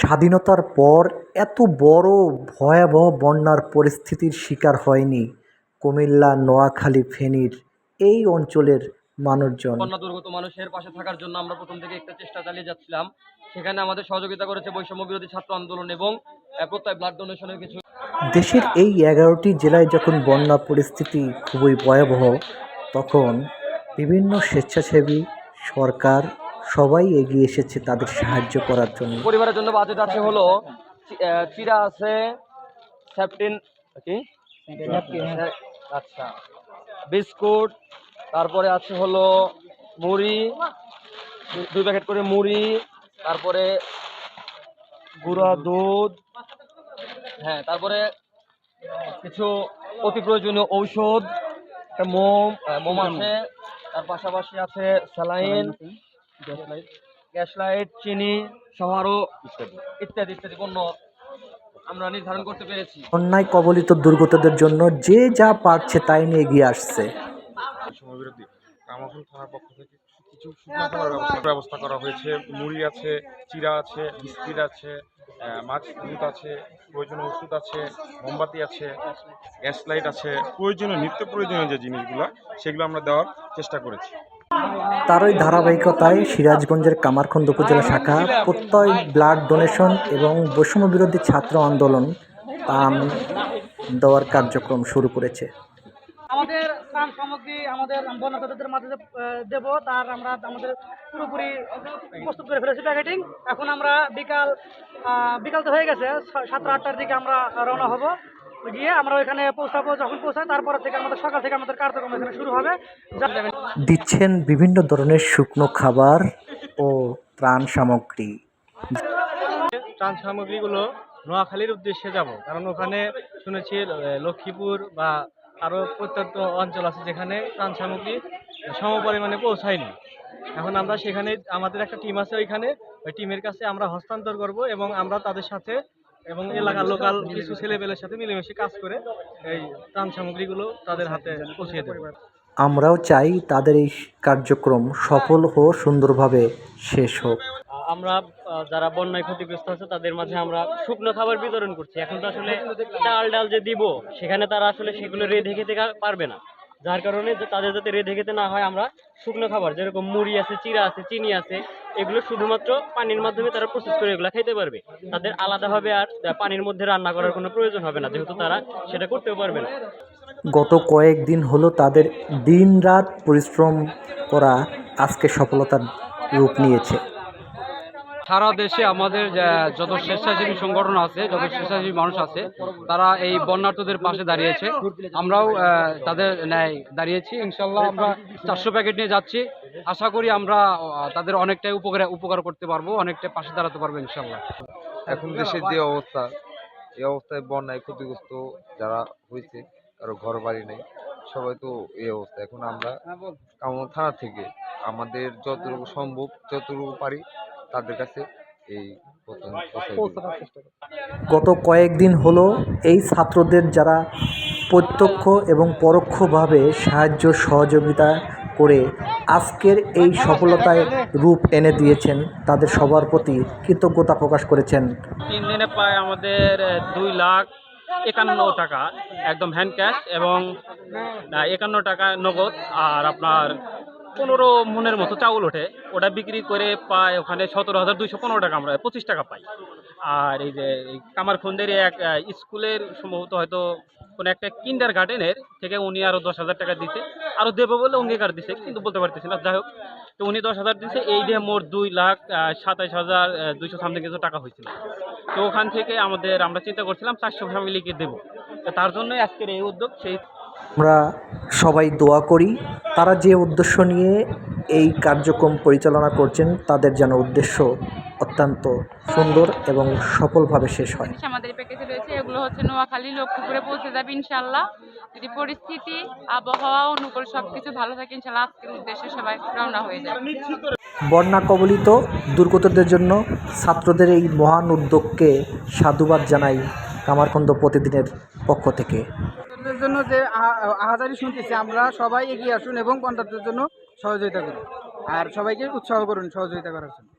স্বাধীনতার পর এত বড় ভয়াবহ বন্যার পরিস্থিতির শিকার হয়নি কুমিল্লা নোয়াখালী ফেনীর এই অঞ্চলের মানুষজন। বন্যা দুর্গত মানুষের পাশে থাকার জন্য আমরা প্রথম থেকে একটা চেষ্টা চালিয়ে যাচ্ছিলাম। সেখানে আমাদের সহযোগিতা করেছে বৈষম্য বিরোধী ছাত্র আন্দোলন এবং প্রত্যয় ব্লাড ডোনেশনের কিছু দেশের এই এগারোটি জেলায় যখন বন্যা পরিস্থিতি খুবই ভয়াবহ তখন বিভিন্ন স্বেচ্ছাসেবী সরকার সবাই এগিয়ে এসেছে তাদের সাহায্য করার জন্য। পরিবারের জন্য বাজেট আছে হলো চিরা আছে, স্যাপটিন, কি? আচ্ছা। বিস্কুট, তারপরে আছে হলো মুড়ি দুই প্যাকেট করে মুড়ি, তারপরে গুঁড়া দুধ হ্যাঁ তারপরে কিছু অতি প্রয়োজনীয় ঔষধ মোম মোম আছে, তার পাশাপাশি আছে স্যালাইন গ্যাস লাইট চিনি সহ ইত্যাদি। ইত্যাদি পণ্য আমরা নির্ধারণ করতে পেরেছি। অন্যায় কবলিত দুর্গতদের জন্য যে যা পারছে তাই নিয়ে এগিয়ে আসছে। কামাখন থানার পক্ষ থেকে কিছু শুকনো খাবার ব্যবস্থা ব্যবস্থা করা হয়েছে। মুড়ি আছে চিরা আছে বিস্কিট আছে মাছ দুধ আছে প্রয়োজনীয় ওষুধ আছে মোমবাতি আছে গ্যাস লাইট আছে। প্রয়োজনীয় নিত্য প্রয়োজনীয় যে জিনিসগুলো সেগুলো আমরা দেওয়ার চেষ্টা করেছি। তারই ধারাবাহিকতায় সিরাজগঞ্জের কামারখন্দ উপজেলা শাখা, প্রত্যয় ব্লাড ডোনেশন এবং বৈষম্য বিরোধী ছাত্র আন্দোলন পান দেওয়ার কার্যক্রম শুরু করেছে। আমাদের ত্রাণ সামগ্রী আমাদের বন্যাদাতাদের মাঝে দেবো, তার আমরা আমাদের পুরোপুরি প্রস্তুত করে ফেলেছি প্যাকেটিং। এখন আমরা বিকাল বিকাল তো হয়ে গেছে সাতটা আটটার দিকে আমরা রওনা হব। গিয়ে আমরা ওইখানে পৌঁছাবো যখন পৌঁছাই তারপর থেকে আমাদের সকাল থেকে আমাদের কার্যক্রম এখানে শুরু হবে। দিচ্ছেন বিভিন্ন ধরনের শুকনো খাবার ও ত্রাণ সামগ্রী। ত্রাণ সামগ্রীগুলো নোয়াখালীর উদ্দেশ্যে যাব কারণ ওখানে শুনেছি লক্ষ্মীপুর বা আরও প্রত্যন্ত অঞ্চল আছে যেখানে ত্রাণ সামগ্রী সম পরিমাণে পৌঁছায়নি। এখন আমরা সেখানে আমাদের একটা টিম আছে ওইখানে ওই টিমের কাছে আমরা হস্তান্তর করব এবং আমরা তাদের সাথে এবং এলাকার লোকাল কিছু ছেলেপেলের সাথে মিলেমিশে কাজ করে এই ত্রাণ সামগ্রীগুলো তাদের হাতে পৌঁছে দেবো। আমরাও চাই তাদের এই কার্যক্রম সফল ও সুন্দরভাবে শেষ হোক। আমরা যারা বন্যায় ক্ষতিগ্রস্ত আছে তাদের মাঝে আমরা শুকনো খাবার বিতরণ করছি। এখন তো আসলে চাল ডাল যে দিব সেখানে তারা আসলে সেগুলো রেঁধে খেতে পারবে না। যার কারণে তাদের যাতে রেধে খেতে না হয়, আমরা শুকনো খাবার, যেরকম মুড়ি আছে চিরা আছে, চিনি আছে, এগুলো শুধুমাত্র পানির মাধ্যমে তারা প্রসেস করে এগুলো খেতে পারবে। তাদের আলাদাভাবে আর পানির মধ্যে রান্না করার কোনো প্রয়োজন হবে না, যেহেতু তারা সেটা করতেও পারবে না। গত কয়েকদিন হলো তাদের দিনরাত পরিশ্রম করা আজকে সফলতার রূপ নিয়েছে। সারা দেশে আমাদের যত স্বেচ্ছাসেবী সংগঠন আছে, যত স্বেচ্ছাসেবী মানুষ আছে, তারা এই বন্যার্থদের পাশে দাঁড়িয়েছে। আমরাও তাদের ন্যায় দাঁড়িয়েছি। ইনশাল্লাহ আমরা চারশো প্যাকেট নিয়ে যাচ্ছি। আশা করি আমরা তাদের অনেকটাই উপকার উপকার করতে পারব, অনেকটা পাশে দাঁড়াতে পারব ইনশাল্লাহ এখন দেশের যে অবস্থা, এই অবস্থায় বন্যায় ক্ষতিগ্রস্ত যারা হয়েছে, কারও ঘর বাড়ি নেই, সবাই তো এই অবস্থা। এখন আমরা কামন থানা থেকে আমাদের যতটুকু সম্ভব, যতটুকু পারি তাদের কাছে এই। গত কয়েকদিন হলো এই ছাত্রদের যারা প্রত্যক্ষ এবং পরোক্ষভাবে সাহায্য সহযোগিতা করে আজকের এই সফলতায় রূপ এনে দিয়েছেন তাদের সবার প্রতি কৃতজ্ঞতা প্রকাশ করেছেন তিন দিনে প্রায় আমাদের দুই লাখ একান্ন টাকা একদম হ্যান্ড ক্যাশ এবং একান্ন টাকা নগদ আর আপনার পনেরো মনের মতো চাউল ওঠে। ওটা বিক্রি করে পায় ওখানে সতেরো হাজার দুইশো পনেরো টাকা আমরা পঁচিশ টাকা পাই। আর এই যে এই কামারখন্দের এক স্কুলের সম্ভবত হয়তো কোনো একটা কিন্ডার গার্ডেনের থেকে উনি আরও দশ হাজার টাকা দিছে। আরও দেবো বলে অঙ্গীকার দিছে, কিন্তু বলতে পারতেছি না। যাই হোক, তো উনি দশ হাজার দিছে, এই দিয়ে মোট দুই লাখ সাতাইশ হাজার দুইশো সামথিং কিছু টাকা হয়েছিল। তো ওখান থেকে আমাদের, আমরা চিন্তা করছিলাম চারশো ফ্যামিলিকে দেবো। তার জন্যই আজকের এই উদ্যোগ, সেই আমরা সবাই দোয়া করি। তারা যে উদ্দেশ্য নিয়ে এই কার্যক্রম পরিচালনা করছেন তাদের যেন উদ্দেশ্য অত্যন্ত সুন্দর এবং সফলভাবে শেষ হয়। আমাদের প্যাকেজে রয়েছে এগুলো হচ্ছে নোয়াখালী লক্ষ্মীপুরে পৌঁছে যাবে ইনশাল্লাহ যদি পরিস্থিতি আবহাওয়া অনুকূল সব কিছু ভালো থাকে ইনশাল্লাহ আজকের উদ্দেশ্যে সবাই রওনা হয়ে যাবে। বন্যা কবলিত দুর্গতদের জন্য ছাত্রদের এই মহান উদ্যোগকে সাধুবাদ জানাই কামারকন্দ প্রতিদিনের পক্ষ থেকে। কন্ট্রাক্টরদের জন্য যে আহাদারি শুনতেছি, আমরা সবাই এগিয়ে আসুন এবং পঞ্চায়েতের জন্য সহযোগিতা করুন। আর সবাইকে উৎসাহ করুন সহযোগিতা করার জন্য।